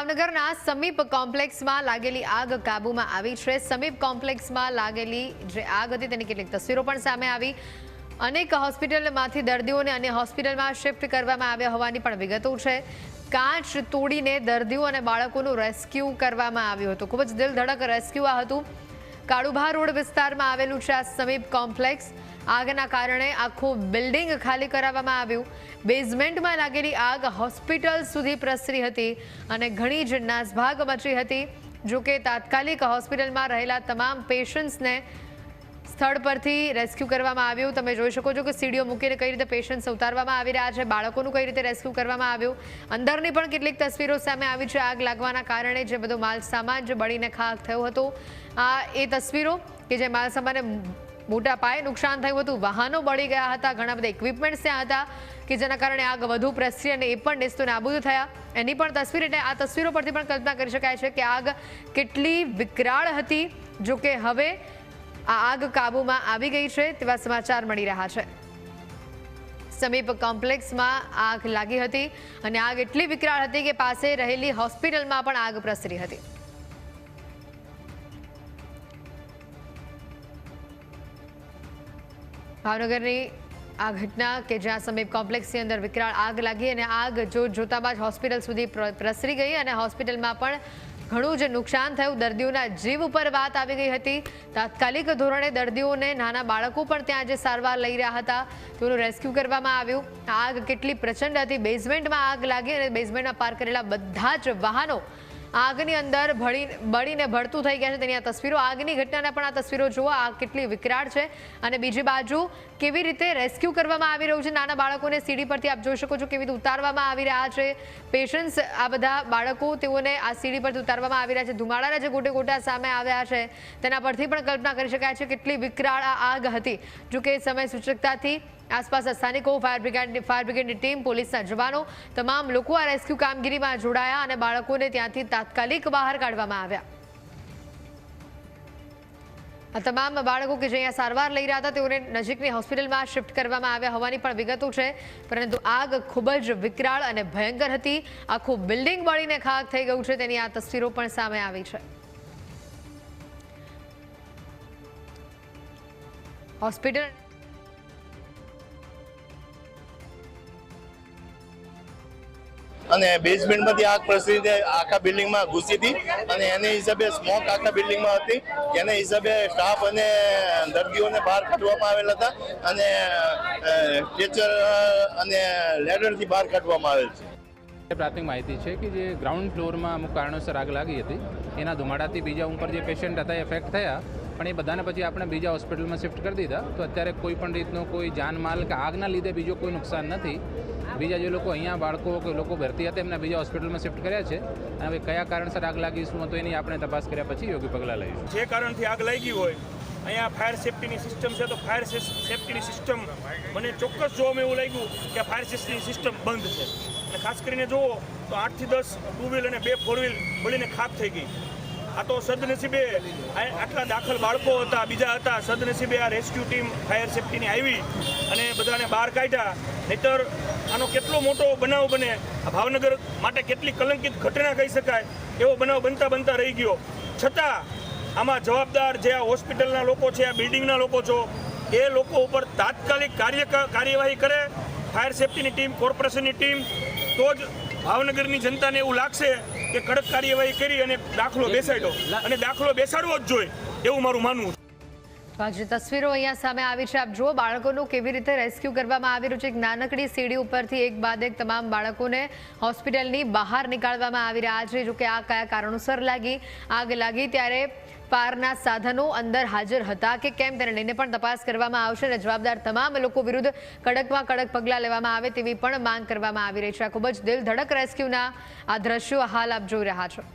ભાવનગરના સમીપ કોમ્પ્લેક્સમાં લાગેલી આગ કાબૂમાં આવી છે. સમીપ કોમ્પ્લેક્સમાં લાગેલી જે આગ હતી તેની કેટલીક તસવીરો પણ સામે આવી. અનેક હોસ્પિટલમાંથી દર્દીઓને અન્ય હોસ્પિટલમાં શિફ્ટ કરવામાં આવ્યા હોવાની પણ વિગતો છે. કાચ તોડીને દર્દીઓ અને બાળકોનું રેસ્ક્યુ કરવામાં આવ્યું હતું. ખૂબ જ દિલધડક રેસ્ક્યુ આ હતું. કાળુભા રોડ વિસ્તારમાં આવેલું છે આ સમીપ કોમ્પ્લેક્સ. આગના કારણે આખું બિલ્ડિંગ ખાલી કરાવવામાં આવ્યું. બેઝમેન્ટમાં લાગેલી આગ હોસ્પિટલ સુધી પ્રસરી હતી અને ઘણી જ નાસભાગ મચી હતી. જો કે તાત્કાલિક હોસ્પિટલમાં રહેલા તમામ પેશન્ટ્સને સ્થળ પરથી રેસ્ક્યુ કરવામાં આવ્યું. તમે જોઈ શકો છો કે સીડીઓ મૂકીને કઈ રીતે પેશન્ટ્સ ઉતારવામાં આવી રહ્યા છે, બાળકોનું કઈ રીતે રેસ્ક્યુ કરવામાં આવ્યું. અંદરની પણ કેટલીક તસવીરો સામે આવી છે આગ લાગવાના કારણે જે બધો માલ સામાન જે બળીને ખાક થયો હતો, આ એ તસવીરો કે જે માલ સામાને મોટા પાયે નુકસાન થયું હતું. વાહનો બળી ગયા હતા, ઘણા બધા ઇક્વિપમેન્ટ્સ ત્યાં હતા કે જેના કારણે આગ વધુ પ્રસરી અને એ પણ નેસ્તો નાબૂદ થયા. એની પણ તસવીર એટલે આ તસવીરો પરથી પણ કલ્પના કરી શકાય છે કે આગ કેટલી વિકરાળ હતી જો કે હવે આ આગ કાબૂમાં આવી ગઈ છે તેવા સમાચાર મળી રહ્યા છે. સમીપ કોમ્પ્લેક્સમાં આગ લાગી હતી અને આગ એટલી વિકરાળ હતી કે પાસે રહેલી હોસ્પિટલમાં પણ આગ પ્રસરી હતી. ભાવનગરની આ ઘટના કે જ્યાં સમીપ કોમ્પ્લેક્સની અંદર વિકરાળ આગ લાગી અને આગ જો જોતામાં જ હોસ્પિટલ સુધી પ્રસરી ગઈ અને હોસ્પિટલમાં પણ ઘણું જ નુકસાન થયું. દર્દીઓના જીવ ઉપર વાત આવી ગઈ હતી. તાત્કાલિક ધોરણે દર્દીઓને નાના બાળકો પણ ત્યાં જે સારવાર લઈ રહ્યા હતા. તેઓનું રેસ્ક્યુ કરવામાં આવ્યું. આગ કેટલી પ્રચંડ હતી. બેઝમેન્ટમાં આગ લાગી અને બેઝમેન્ટમાં પાર્ક કરેલા બધા જ વાહનો આગની અંદર ભળી બળીને ભળતું થઈ ગયા છે તેની આ તસવીરો. આગની ઘટનાના પણ આ તસવીરો જુઓ. આગ કેટલી વિકરાળ છે. અને બીજી બાજુ કેવી રીતે રેસ્ક્યુ કરવામાં આવી રહ્યું છે? નાના બાળકોને સીડી પરથી આપ જોઈ શકો છો કેવી રીતે ઉતારવામાં આવી રહ્યા છે. પેશન્ટ્સ આ બધા બાળકો તેઓને આ સીડી પરથી ઉતારવામાં આવી રહ્યા છે. ધુમાડાના જે ગોટે ગોટા સામે આવ્યા છે, તેના પરથી પણ કલ્પના કરી શકાય છે કેટલી વિકરાળ આ આગ હતી. જોકે સમય સૂચકતાથી આસપાસના સ્થાનિકો, ફાયર બ્રિગેડની ફાયર બ્રિગેડની ટીમ પોલીસના જવાનો, તમામ લોકો આ રેસ્ક્યુ કામગીરીમાં જોડાયા અને બાળકોને ત્યાંથી તાત્કાલિક બહાર કાઢવામાં આવ્યા. આ તમામ બાળકો કે જે અહીંયા સારવાર લઈ રહ્યા હતા, તેઓને નજીકની હોસ્પિટલમાં શિફ્ટ કરવામાં આવ્યા હોવાની પણ વિગતો છે. પરંતુ આગ ખૂબ જ વિકરાળ અને ભયંકર હતી. આખું બિલ્ડિંગ બળીને ખાક થઈ ગયું છે. તેની આ તસવીરો પણ સામે આવી છે. હોસ્પિટલ અને બેઝમેન્ટમાંથી આગ પ્રસરી આખા બિલ્ડિંગમાં ઘૂસી હતી અને એને હિસાબે સ્મોક આખા બિલ્ડિંગમાં હતી. એને હિસાબે સ્ટાફ અને દર્દીઓને બહાર કાઢવામાં આવેલા હતા અને સ્ટ્રેચર અને લેડરથી બહાર કાઢવામાં આવેલ છે. પ્રાથમિક માહિતી છે કે જે ગ્રાઉન્ડ ફ્લોરમાં અમુક કારણોસર આગ લાગી હતી. એના ધુમાડાથી બીજા ઉપર જે પેશન્ટ હતા એ એફેક્ટ થયા. પણ એ બધાને પછી આપણે બીજા હોસ્પિટલમાં શિફ્ટ કરી દીધા. તો અત્યારે કોઈ પણ રીતનો કોઈ જાનમાલ કે આગના લીધે બીજો કોઈ નુકસાન નથી. બીજા જે લોકો અહીંયા બાળકો કે લોકો ભરતી હતા, એમને બીજા હોસ્પિટલમાં શિફ્ટ કર્યા છે. અને હવે કયા કારણસર આગ લાગી શું હતું એની આપણે તપાસ કર્યા પછી યોગ્ય પગલાં લઈશું. જે કારણથી આગ લાગી હોય, અહીંયા ફાયર સેફ્ટીની સિસ્ટમ છે, તો ફાયર સેફ્ટીની સિસ્ટમ મને ચોક્કસ જોવામાં એવું લાગ્યું કે ફાયર સેફટીની સિસ્ટમ બંધ છે. અને ખાસ કરીને જુઓ, તો આઠથી દસ ટુ વ્હીલ અને બે ફોર વ્હીલ બળીને ખાક થઈ ગઈ. આ તો સદનસીબે આટલા દાખલ બાળકો હતા, બીજા હતા, સદનસીબે આ રેસ્ક્યુ ટીમ ફાયર સેફટીની આવી અને બધાને બહાર કાઢ્યા. નહીતર આનો કેટલો મોટો બનાવ બને? ભાવનગર માટે કેટલી કલંકિત ઘટના કહી શકાય? એવો બનાવ બનતા બનતા રહી ગયો. છતાં આમાં જવાબદાર જે આ હોસ્પિટલના લોકો છે આ બિલ્ડિંગના લોકો છો એ લોકો ઉપર તાત્કાલિક કાર્ય કાર્યવાહી કરે ફાયર સેફ્ટીની ટીમ કોર્પોરેશનની ટીમ તો જ ભાવનગરની જનતાને એવું લાગશે કે કડક કાર્યવાહી કરી અને દાખલો બેસાડ્યો. અને દાખલો બેસાડવો જ જોઈએ એવું મારું માનવું જે તસવીરો અહીંયા સામે આવી છે. આપ જુઓ, બાળકોનું કેવી રીતે રેસ્ક્યુ કરવામાં આવી રહ્યું છે. એક નાનકડી સીડી ઉપરથી એક બાદ એક તમામ બાળકોને હોસ્પિટલની બહાર નીકાળવામાં આવી રહ્યા છે. જોકે આ કયા કારણોસર લાગી? આગ લાગી ત્યારે પારના સાધનો અંદર હાજર હતા કે કેમ તેને લઈને પણ તપાસ કરવામાં આવશે અને જવાબદાર તમામ લોકો વિરુદ્ધ કડકમાં કડક પગલાં લેવામાં આવે તેવી પણ માંગ કરવામાં આવી રહી છે. આ ખૂબ જ દિલ ધડક રેસ્ક્યુના આ દ્રશ્યો હાલ આપ જોઈ રહ્યા છો.